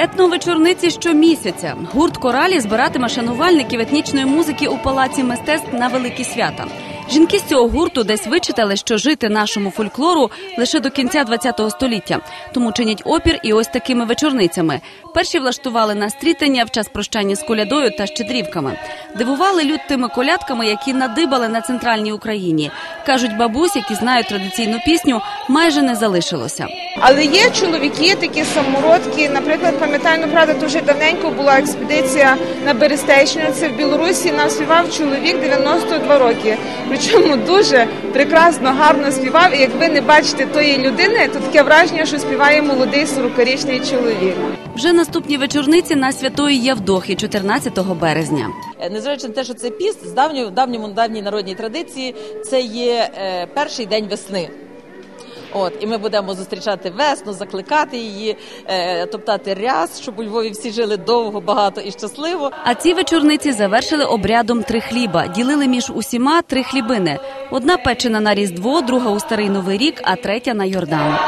Етновечорниці щомісяця. Гурт коралі збиратиме шанувальників етнічної музики у палаці мистецтв на великі свята. Жінки з цього гурту десь вичитали, що жити нашому фольклору лише до кінця ХХ століття, тому чинять опір і ось такими вечорницями. Перші влаштували на стрітання в час прощання з колядою та щедрівками. Дивували люд тими колядками, які надибали на центральній Україні. Кажуть, бабусь, які знають традиційну пісню, майже не залишилося. Але є чоловіки, такі самородки. Наприклад, пам'ятаю, ну, правда, дуже давненько була експедиція на Берестейщину. Це в Білорусі нам співав чоловік 92 роки. Причому дуже прекрасно, гарно співав. І як ви не бачите тої людини, то таке враження, що співає молодий 40-річний чоловік. Вже наступні вечорниці на святої Явдохи, 14 березня. Незважаючи на те, що це піст, з давньої, давньому давній народній традиції це є е, перший день весни. От, і ми будемо зустрічати весну, закликати її, е, топтати ряс, щоб у Львові всі жили довго, багато і щасливо. А ці вечорниці завершили обрядом три хліба. Ділили між усіма три хлібини: одна печена на різдво, друга у старий новий рік, а третя на Йордан.